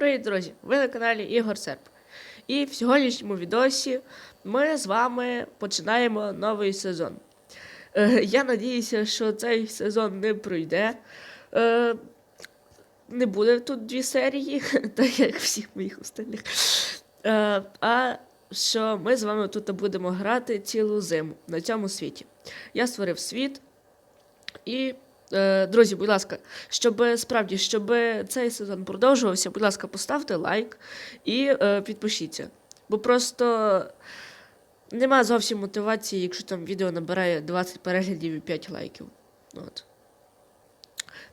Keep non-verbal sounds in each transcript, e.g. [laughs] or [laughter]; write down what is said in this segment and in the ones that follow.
привіт, друзі! Ви на каналі Ігор Серп. І в сьогоднішньому відосі ми з вами починаємо новий сезон. Е, я надіюся, що цей сезон не пройде. Е, не буде тут дві серії, [laughs] так як всіх моїх остальних. Е, а що ми з вами тут будемо грати цілу зиму на цьому світі. Я створив світ. І, друзі, будь ласка, щоб справді, щоб цей сезон продовжувався, будь ласка, поставте лайк і е, підпишіться. Бо просто нема зовсім мотивації, якщо там відео набирає 20 переглядів і 5 лайків. От.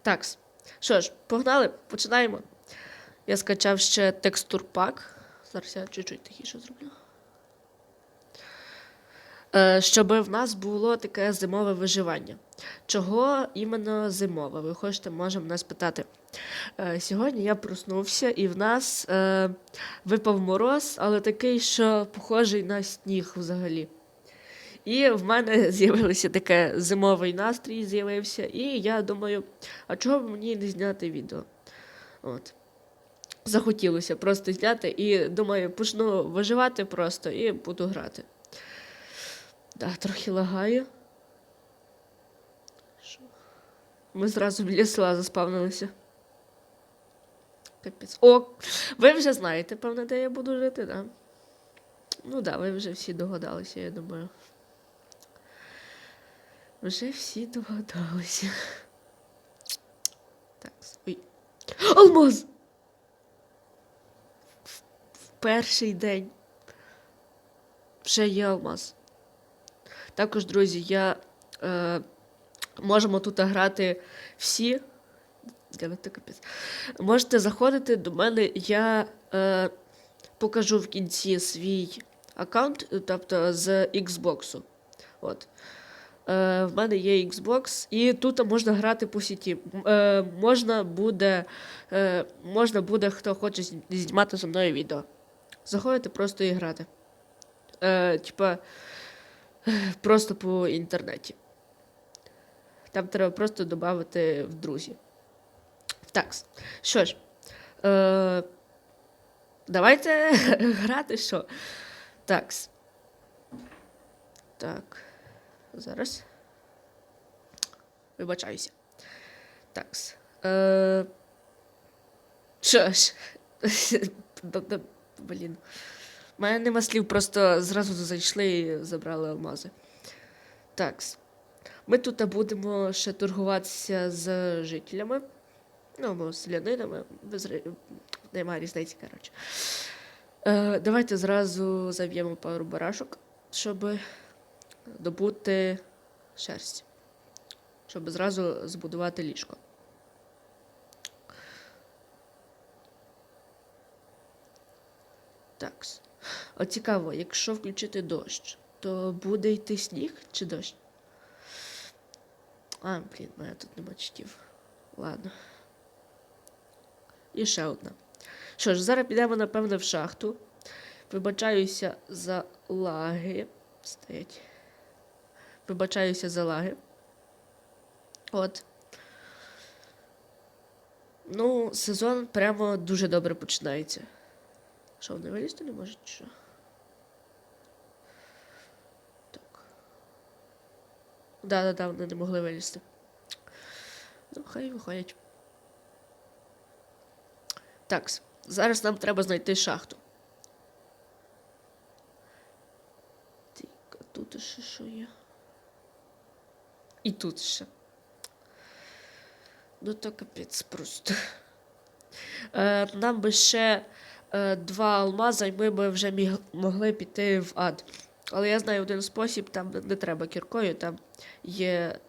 Так. Що ж, погнали, починаємо. Я скачав ще текстурпак. Зараз я чуть-чуть тихіше зроблю. Е, щоб в нас було таке зимове виживання. Чого іменно зимове? Ви хочете, можемо нас питати. Е, Сьогодні я проснувся, і в нас е, випав мороз, але такий, що похожий на сніг взагалі. І в мене [laughs] з'явився таке зимовий настрій, з'явився, і я думаю, а чого б мені не зняти відео? От. Захотілося просто зняти, і думаю, почну виживати просто і буду грати. Да, трохи лагаю. Ми зразу біля села заспавнилися. Капець. О, ви вже знаєте, певне, де я буду жити, да? Ну да, ви вже всі догадалися, я думаю. Вже всі догадалися. Так, ой. Алмаз! В перший день. Вже є алмаз. Також, друзі, я е, можемо тут грати всі. Можете заходити до мене, я е, покажу в кінці свій аккаунт, тобто з Xbox. От. Е, в мене є Xbox, і тут можна грати по сіті. Е, можна буде, е, можна буде, хто хоче зні- знімати зі мною відео. Заходите просто і грати. Е, типа, [laughs] просто по інтернеті. Там треба просто додати в друзі. Так, що ж, е, давайте [laughs] грати що. Так. Так. Зараз. Вибачаюся. Так. Е, що ж. [laughs] Блін. У мене нема слів, просто зразу зайшли і забрали алмази. Так. Ми тут будемо ще торгуватися з жителями. Ну, або селянинами. Без... Немає різниці, коротше. Е, давайте зразу заб'ємо пару барашок, щоб добути шерсть. Щоб зразу збудувати ліжко. Так. От цікаво, якщо включити дощ, то буде йти сніг чи дощ? А, блін, мене тут нема читів. Ладно. І ще одна. Що ж, зараз підемо, напевно, в шахту. Вибачаюся за лаги. Стоять. Вибачаюся за лаги. От. Ну, сезон прямо дуже добре починається. Що, вони вилізти не можуть, чи що? Да-да-да, вони не могли вилізти. Ну, хай виходять. Так, зараз нам треба знайти шахту. Так, а тут ще що є? І тут ще. Ну то капець просто. Е, нам би ще е, два алмаза, і ми б вже міг, могли піти в ад. Але я знаю один спосіб, там не треба кіркою, там є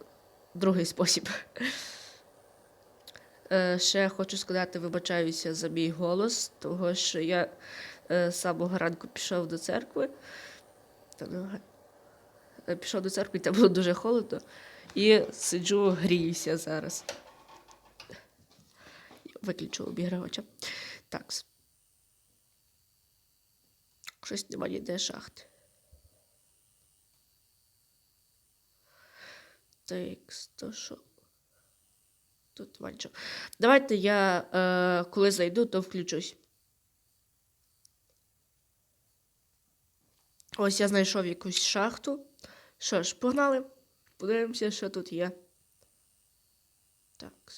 другий спосіб. [laughs] Е, ще хочу сказати, вибачаюся за мій голос, того що я е, з самого ранку пішов до церкви. Ну, е, пішов до церкви, там було дуже холодно. І сиджу, гріюся зараз. Виключу обігрівача. Так. Щось немає ніде шахти. TextoShop. Тут менше. Давайте я, е, коли зайду, то включусь. Ось я знайшов якусь шахту. Що ж, погнали. Подивимося, що тут є. Так.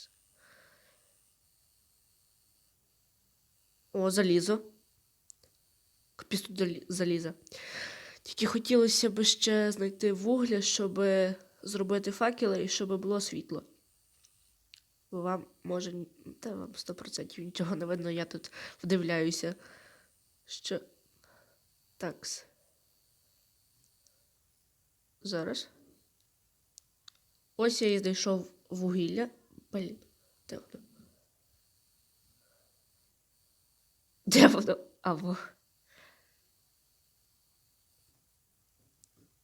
О, залізо. Капіс тут заліза. Тільки хотілося б ще знайти вугля, щоб зробити факели і щоб було світло. Бо вам може. Та вам 100% нічого не видно, я тут вдивляюся. Що. Такс. Зараз. Ось я і знайшов вугілля. Блін. Де воно? Де воно? А во.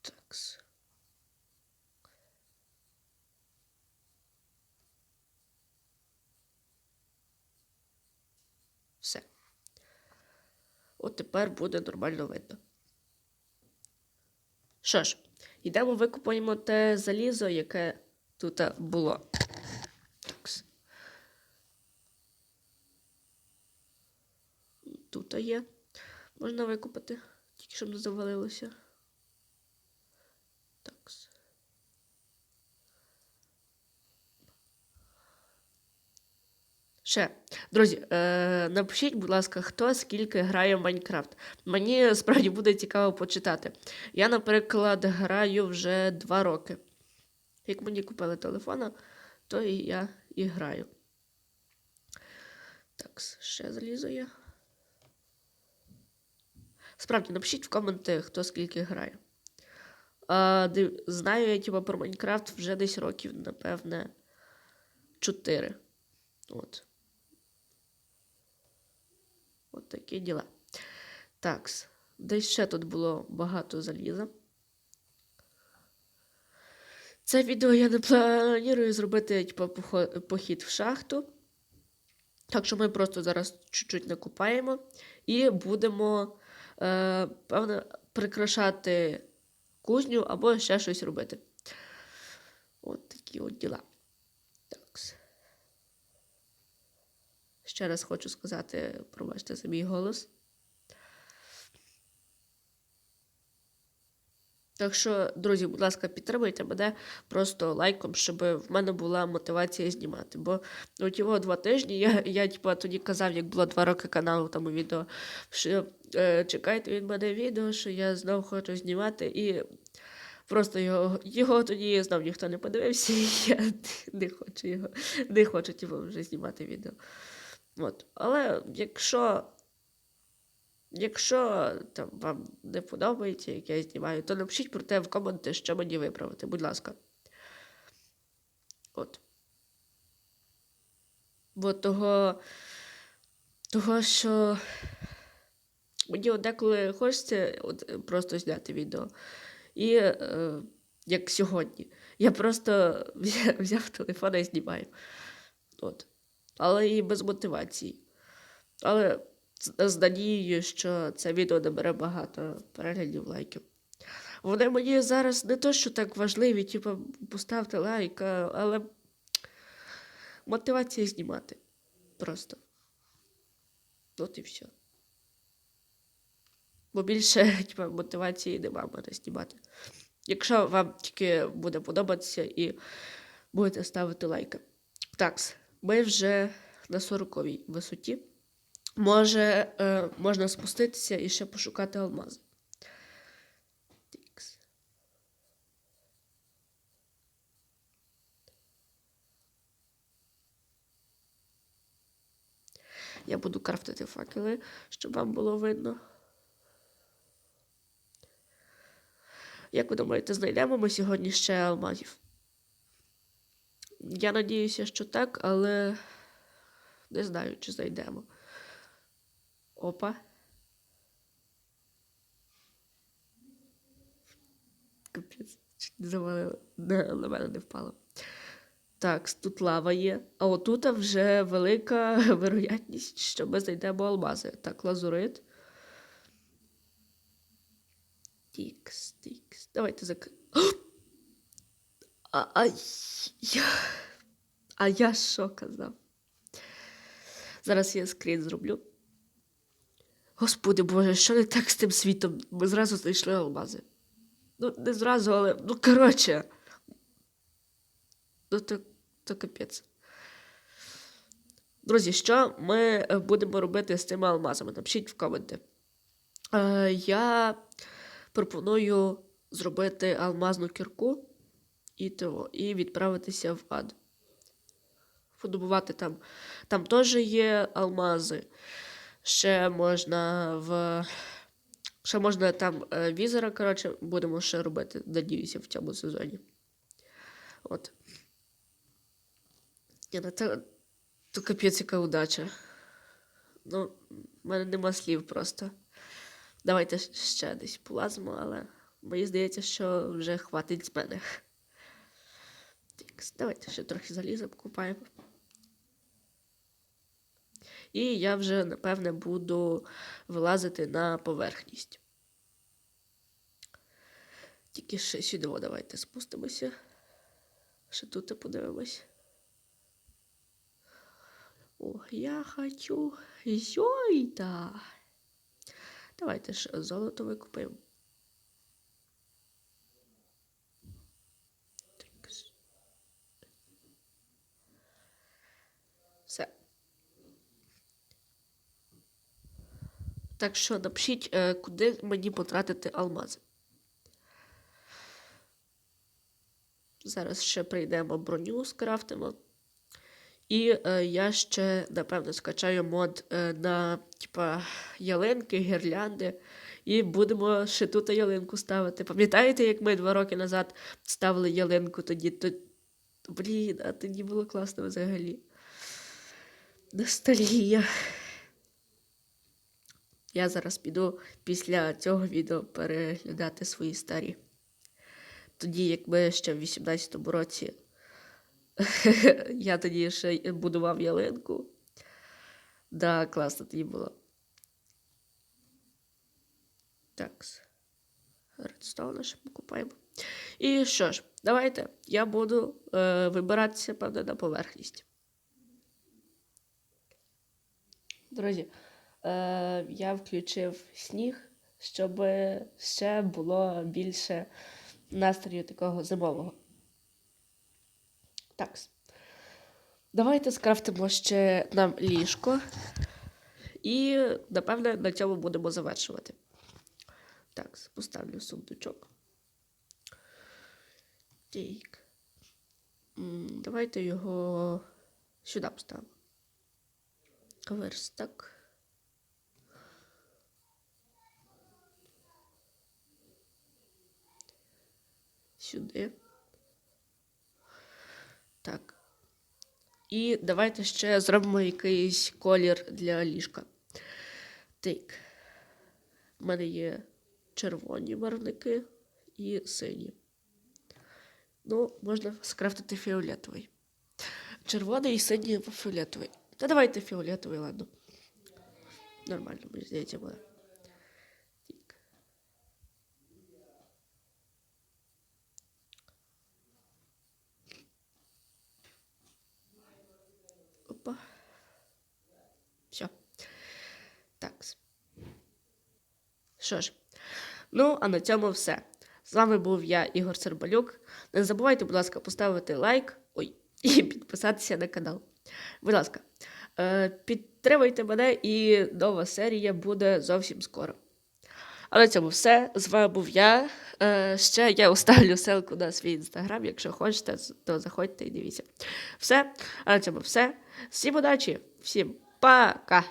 Такс. Все. От тепер буде нормально видно. Що ж, йдемо викупаємо те залізо, яке тут було. Тут є. Можна викупити, тільки щоб не завалилося. Такс. Ще, друзі, е, напишіть, будь ласка, хто скільки грає в Майнкрафт. Мені справді буде цікаво почитати. Я, наприклад, граю вже два роки. Як мені купили телефона, то і я і граю. Так, ще залізо є. Справді, напишіть в коменти, хто скільки грає. Див- знаю я типу, про Майнкрафт вже десь років, напевне, 4. От. Такі діла. Такс. Десь ще тут було багато заліза. Це відео я не планую зробити типу, похід в шахту. Так що ми просто зараз чуть-чуть накопаємо і будемо, е, певно, прикрашати кузню або ще щось робити. От такі от діла. Такс. Ще раз хочу сказати, пробачте за мій голос. Так що, друзі, будь ласка, підтримуйте мене просто лайком, щоб в мене була мотивація знімати. Бо от його два тижні я, я типу, тоді казав, як було два роки каналу тому відео, що е, чекайте від мене відео, що я знов хочу знімати, і просто його, його тоді знов ніхто не подивився, [laughs] і я не хочу його, не хочу типу, вже знімати відео. От. Але якщо, якщо там, вам не подобається, як я знімаю, то напишіть про те в коменти, що мені виправити, будь ласка. От. Бо того, того що мені деколи хочеться от, просто зняти відео. І е, як сьогодні, я просто [laughs] взяв телефон і знімаю. От але і без мотивації. Але з, надією, що це відео набере багато переглядів лайків. Вони мені зараз не то, що так важливі, типу, поставте лайк, але мотивація знімати. Просто. От і все. Бо більше [laughs] типу, мотивації нема мене знімати. Якщо вам тільки буде подобатися і будете ставити лайки. Так, ми вже на 40-й висоті. Може, е, можна спуститися і ще пошукати алмази. Я буду крафтити факели, щоб вам було видно. Як ви думаєте, знайдемо ми сьогодні ще алмазів? Я надіюся, що так, але не знаю, чи знайдемо. Опа. Капець, чуть не на мене не впало. Так, тут лава є. А отут вже велика [laughs] вероятність, що ми знайдемо алмази. Так, лазурит. Тікс, тікс. Давайте зак... А, а, я... а я що казав? Зараз я скрін зроблю. Господи Боже, що не так з тим світом? Ми зразу знайшли алмази. Ну, не зразу, але. Ну, коротше. Ну, то, то капець. Друзі, що ми е, будемо робити з цими алмазами? Напишіть в коменти. Е, я пропоную зробити алмазну кірку і, того, і відправитися в ад. Подобувати там. Там теж є алмази. Ще можна в. Ще можна там е, візера, коротше, будемо ще робити, надіюся, в цьому сезоні. От. Ні, ну це, то капець яка удача. Ну, в мене нема слів просто. Давайте ще десь полазимо, але мені здається, що вже хватить з мене. Так, давайте ще трохи заліза покупаємо. І я вже, напевне, буду вилазити на поверхність. Тільки ще сюди, давайте спустимося. Ще тут подивимось. О, я хочу зойта. Давайте ж золото викупимо. Такс. Все. Так що напишіть, е, куди мені потратити алмази. Зараз ще прийдемо броню, скрафтимо. І е, я ще, напевно, скачаю мод е, на типа, ялинки, гірлянди. І будемо ще тут ялинку ставити. Пам'ятаєте, як ми два роки назад ставили ялинку тоді? То... Блін, а тоді було класно взагалі. Ностальгія. Я зараз піду після цього відео переглядати свої старі. Тоді, як ми ще в 18-му році [laughs] я тоді ще будував ялинку. Да, класно тоді було. Так. Редстоуна ще покупаємо. І що ж, давайте я буду е, вибиратися, певне, на поверхність. Друзі, я включив сніг, щоб ще було більше настрою такого зимового. Так. Давайте скрафтимо ще нам ліжко. І, напевне, на цьому будемо завершувати. Так, поставлю сундучок. Так. Давайте його сюди поставимо. Верстак. Сюди. Так. І давайте ще зробимо якийсь колір для ліжка. Так. У мене є червоні барвники і сині. Ну, можна скрафтити фіолетовий. Червоний і синій фіолетовий. Та давайте фіолетовий, ладно. Нормально, мені здається, буде. Так. Опа. Все. Так. Що ж, ну, а на цьому все. З вами був я, Ігор Сербалюк. Не забувайте, будь ласка, поставити лайк ой, [laughs] і підписатися на канал. Будь ласка, е, підтримуйте мене, і нова серія буде зовсім скоро. А на цьому все. З вами був я. Е, ще я оставлю ссылку на свій інстаграм. Якщо хочете, то заходьте і дивіться. Все. А на цьому все. Всім удачі, всім пока!